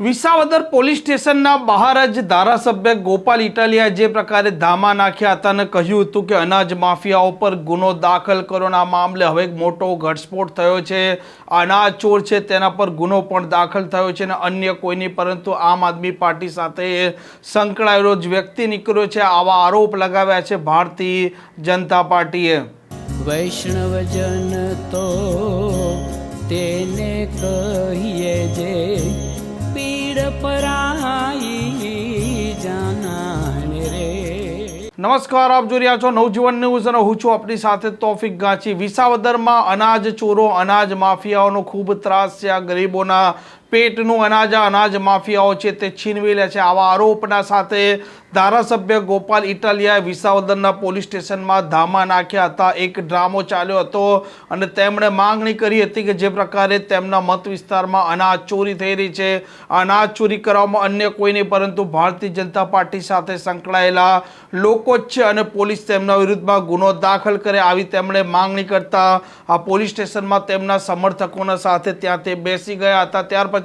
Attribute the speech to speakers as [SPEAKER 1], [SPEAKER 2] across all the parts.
[SPEAKER 1] Visavadar police સ્ટેશનના બહાર જ ધારાસભ્ય ગોપાલ ઇટાલિયા જે પ્રકારે ધામા નાખ્યા હતા અને કહ્યું હતું કે અનાજ માફિયાઓ પર ગુનો દાખલ કરવાના મામલે હવે એક મોટો ઘટસ્ફોટ થયો છે. અનાજ ચોર છે તેના પર ગુનો પણ દાખલ થયો છે અને અન્ય કોઈની, પરંતુ આમ આદમી પાર્ટી સાથે સંકળાયેલો જ વ્યક્તિ નીકળ્યો છે. આવા આરોપ લગાવ્યા છે ભારતીય જનતા પાર્ટીએ.
[SPEAKER 2] વૈષ્ણવજન તો તેને કહીએ જે
[SPEAKER 1] નમસ્કાર, આપ જોઈ રહ્યા છો નવજીવન ન્યૂઝ અને હું છું આપની સાથે તોફિક ગાંચી. વિસાવદરમાં અનાજ ચોરો, અનાજ માફિયાઓનો ખૂબ ત્રાસ છે. આ ગરીબોના પેટનું અનાજ અનાજ માફિયાઓ છે તે છીનવી લે છે. આવા આરોપના સાથે ધારાસભ્ય ગોપાલ ઇટાલિયાએ વિસાવદરના પોલીસ સ્ટેશનમાં ધામા નાખ્યા હતા. એક ડ્રામો ચાલ્યો હતો અને તેમણે માંગણી કરી હતી કે જે પ્રકારે તેમના મત વિસ્તારમાં અનાજ ચોરી થઈ રહી છે. અનાજ ચોરી કરવામાં અન્ય કોઈ નહીં, પરંતુ ભારતીય જનતા પાર્ટી સાથે સંકળાયેલા લોકો જ છે અને પોલીસ તેમના વિરુદ્ધમાં ગુનો દાખલ કરે આવી તેમણે માંગણી કરતા આ પોલીસ સ્ટેશનમાં તેમના સમર્થકોના સાથે ત્યાં તે બેસી ગયા હતા. ત્યાર પછી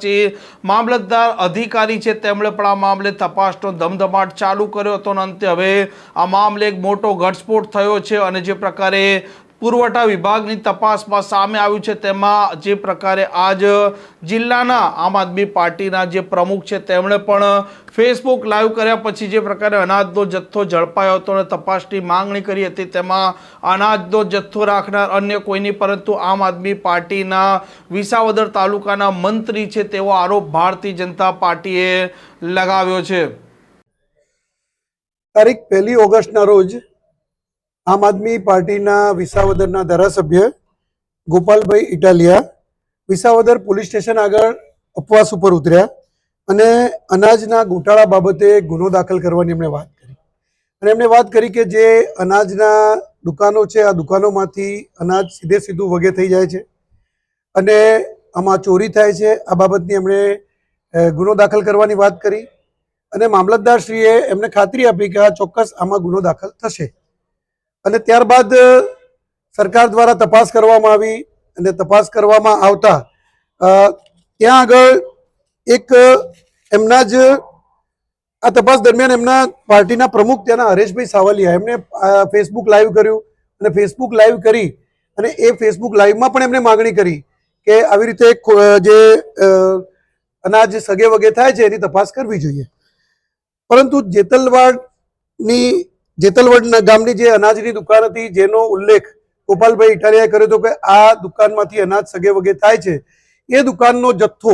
[SPEAKER 1] મામલતદાર અધિકારી છે તેમણે પણ આ મામલે તપાસનો ધમધમાટ ચાલુ કર્યો હતો અને અંતે હવે આ મામલે એક મોટો ઘટસ્ફોટ થયો છે અને જે પ્રકારે પુરવઠા વિભાગની તપાસમાં સામે આવ્યું છે. તેમાં જે પ્રકારે આજ જિલ્લાના આમ આદમી પાર્ટીના જે પ્રમુખ છે, તેમણે પણ ફેસબુક લાઈવ કર્યા પછી જે પ્રકારે અનાજનો જથ્થો ઝડપાયો હતો અને તપાસની માંગણી કરી હતી. તેમાં અનાજનો જથ્થો રાખનાર અન્ય કોઈની, પરંતુ આમ આદમી પાર્ટીના વિસાવદર તાલુકાના મંત્રી છે તેવો આરોપ ભારતીય જનતા પાર્ટીએ લગાવ્યો છે.
[SPEAKER 3] તારીખ પહેલી ઓગસ્ટના રોજ આમ આદમી પાર્ટીના વિસાવદરના ધારાસભ્ય ગોપાલભાઈ ઇટાલિયા વિસાવદર પોલીસ સ્ટેશન આગળ ઉપવાસ ઉપર ઉતર્યા અને અનાજના ગોટાળા બાબતે ગુનો દાખલ કરવાની એમણે વાત કરી. અને એમણે વાત કરી કે જે અનાજના દુકાનો છે, આ દુકાનોમાંથી અનાજ સીધે સીધું વગે થઈ જાય છે અને આમાં ચોરી થાય છે, આ બાબતની એમણે ગુનો દાખલ કરવાની વાત કરી અને મામલતદારશ્રીએ એમને ખાતરી આપી કે આ ચોક્કસ આમાં ગુનો દાખલ થશે. અને ત્યારબાદ સરકાર દ્વારા તપાસ કરવામાં આવી અને તપાસ કરવામાં આવતા ત્યાં આગળ એક એમના જ, આ તપાસ દરમિયાન એમના પાર્ટીના પ્રમુખ ત્યાંના હરેશભાઈ સાવલિયા, એમણે ફેસબુક લાઈવ કર્યું અને ફેસબુક લાઈવ કરી અને એ ફેસબુક લાઈવમાં પણ એમણે માગણી કરી કે આવી રીતે જે અનાજ સગે વગે થાય છે એની તપાસ કરવી જોઈએ. પરંતુ જેતલવાડની જેતલવાડ ગામની જે અનાજની દુકાન હતી, જેનો ઉલ્લેખ ગોપાલભાઈ ઇટાલિયાએ કર્યો હતો કે આ દુકાનમાંથી અનાજ સગે વગે થાય છે. એ દુકાનનો જથ્થો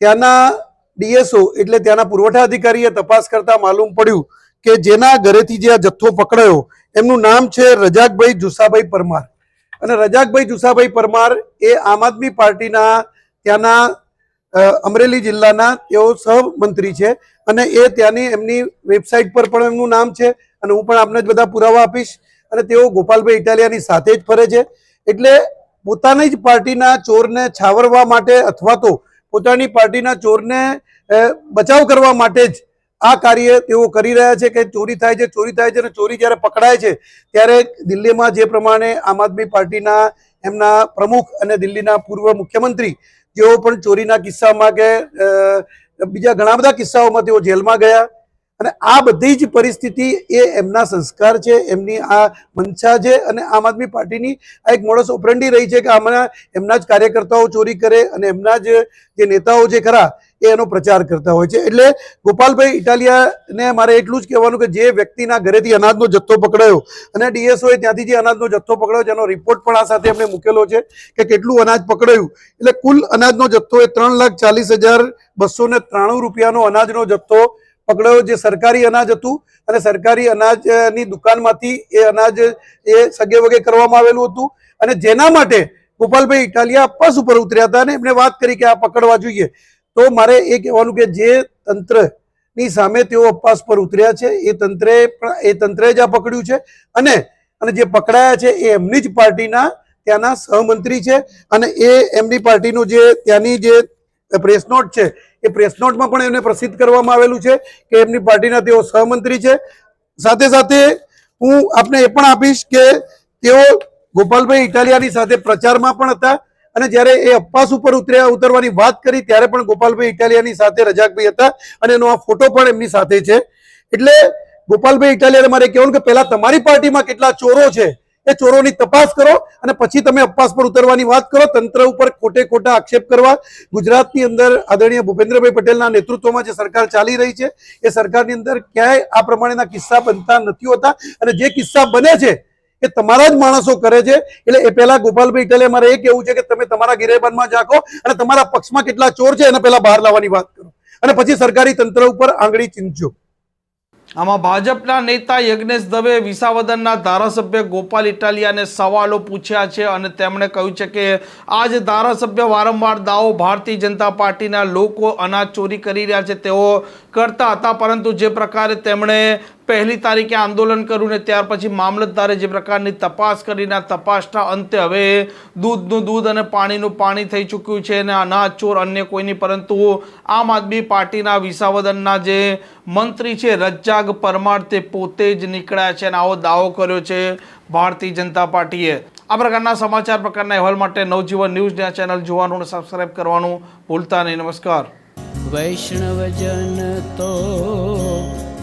[SPEAKER 3] ત્યાંના ડીએસઓ એટલે ત્યાંના પુરવઠા અધિકારીએ તપાસ કરતા માલુમ પડ્યું કે જેના ઘરેથી જે આ જથ્થો પકડાયો, એમનું નામ છે રજાકભાઈ જુસાભાઈ પરમાર. અને રજાકભાઈ જુસાભાઈ પરમાર એ આમ આદમી પાર્ટીના ત્યાંના અમરેલી જિલ્લાના તેઓ સહમંત્રી છે અને એ ત્યાંની એમની વેબસાઇટ પર પણ એમનું નામ છે અને હું પણ આપને જ બધા પુરાવા આપીશ અને તેઓ ગોપાલભાઈ ઇટાલિયાની સાથે જ ફરે છે. એટલે પોતાની જ પાર્ટીના ચોરને છાવરવા માટે અથવા તો પોતાની પાર્ટીના ચોરને બચાવ કરવા માટે જ આ કાર્ય તેઓ કરી રહ્યા છે કે ચોરી થાય છે, ચોરી થાય છે અને ચોરી જ્યારે પકડાય છે ત્યારે દિલ્હીમાં જે પ્રમાણે આમ આદમી પાર્ટીના એમના પ્રમુખ અને દિલ્હીના પૂર્વ મુખ્યમંત્રી જેઓ પણ ચોરીના કિસ્સામાં કે બીજા ઘણા બધા કિસ્સાઓમાં તેઓ જેલમાં ગયા. અને આ બધી જ પરિસ્થિતિ એ એમના સંસ્કાર છે, એમની આ મંશા છે અને આમ આદમી પાર્ટીની આ એક મોડસ ઓપરંડી રહી છે કે આમાં એમના જ કાર્યકર્તાઓ ચોરી કરે અને એમના જ જે નેતાઓ જે ખરા એ એનો પ્રચાર કરતા હોય છે. એટલે ગોપાલભાઈ ઇટાલિયાને મારે એટલું જ કહેવાનું કે જે વ્યક્તિના ઘરેથી અનાજનો જથ્થો પકડાયો અને ડીએસઓએ ત્યાંથી જે અનાજનો જથ્થો પકડાયો જેનો રિપોર્ટ પણ આ સાથે એમણે મૂકેલો છે કે કેટલું અનાજ પકડાયું. એટલે કુલ અનાજનો જથ્થો એ ત્રણ લાખ ચાલીસ હજાર બસો ને ત્રાણું રૂપિયાનો અનાજનો જથ્થો પકડાયો જે સરકારી અનાજ હતું અને સરકારી અનાજની દુકાનમાંથી એ અનાજ એ સગે વગે કરવામાં આવેલું હતું. અને જેના માટે ગોપાલભાઈ ઇટાલિયા પસ ઉપર ઉતર્યા હતા અને એમને વાત કરી કે આ પકડવા જોઈએ. તો મારે એ કહેવાનું કે જે તંત્રની સામે તેઓ અપવાસ પર ઉતર્યા છે, એ તંત્રે પણ, એ તંત્રે જ આ પકડ્યું છે અને અને જે પકડાયા છે એ એમની જ પાર્ટીના ત્યાંના સહમંત્રી છે અને એ એમની પાર્ટીનું જે ત્યાંની જે પ્રેસ નોટ છે, એ પ્રેસ નોટમાં પણ એમને પ્રસિદ્ધ કરવામાં આવેલું છે કે એમની પાર્ટીના તેઓ સહમંત્રી છે. સાથે સાથે હું આપને એ પણ આપીશ કે તેઓ ગોપાલભાઈ ઇટાલિયાની સાથે પ્રચારમાં પણ હતા અને જ્યારે એ અપવાસ ઉપર ઉતર્યા, ઉતરવાની વાત કરી, ત્યારે પણ ગોપાલભાઈ ઇટાલિયાની સાથે રજાકભાઈ હતા અને એનો આ ફોટો પણ એમની સાથે છે. એટલે ગોપાલભાઈ ઇટાલિયાને મારે કહેવાનું કે પહેલા તમારી પાર્ટીમાં કેટલા ચોરો છે, એ ચોરોની તપાસ કરો અને પછી તમે અપવાસ પર ઉતરવાની વાત કરો. તંત્ર ઉપર ખોટે ખોટા આક્ષેપ કરવા. ગુજરાતની અંદર આદરણીય ભૂપેન્દ્રભાઈ પટેલના નેતૃત્વમાં જે સરકાર ચાલી રહી છે, એ સરકારની અંદર ક્યાંય આ પ્રમાણેના કિસ્સા બનતા નથી હોતા અને જે કિસ્સા બને છે એ તમારા જ માણસો કરે છે. એટલે એ પહેલા ગોપાલભાઈ ઇટલે મારે એ કેવું છે કે તમે તમારા ગિરેબાનમાં જાગો અને તમારા પક્ષમાં કેટલા ચોર છે એના પહેલા બહાર લાવવાની વાત કરો. અને પછી સરકારી તંત્ર ઉપર આંગળી ચીંચજો
[SPEAKER 1] આમાં ભાજપના નેતા યજ્ઞેશ દવે વિસાવદનના ધારાસભ્ય ગોપાલ ઇટાલિયાને સવાલો પૂછ્યા છે અને તેમણે કહ્યું છે કે આજ ધારાસભ્ય વારંવાર દાવો ભારતીય જનતા પાર્ટીના લોકો અનાજ ચોરી કરી રહ્યા છે, તેઓ કરતા હતા, પરંતુ જે પ્રકારે તેમણે પહેલી તારીખે આંદોલન કર્યું ને ત્યાર પછી મામલતદારે જે પ્રકારની તપાસ કરીને તપાસના અંતે હવે દૂધનું દૂધ અને પાણીનું પાણી થઈ ચૂક્યું છે અને અનાજ, ચોર, અન્ય કોઈની, પરંતુ આમ આદમી પાર્ટીના વિસાવદનના જે મંત્રી છે રજ્જાગ પરમાર તે પોતે જ નીકળ્યા છે અને આવો દાવો કર્યો છે ભારતીય જનતા પાર્ટીએ. આ પ્રકારના સમાચાર, પ્રકારના અહેવાલ માટે નવજીવન ન્યૂઝ ચેનલ જોવાનું અને સબસ્ક્રાઈબ કરવાનું ભૂલતા નહીં. નમસ્કાર.
[SPEAKER 2] વૈષ્ણવજન તો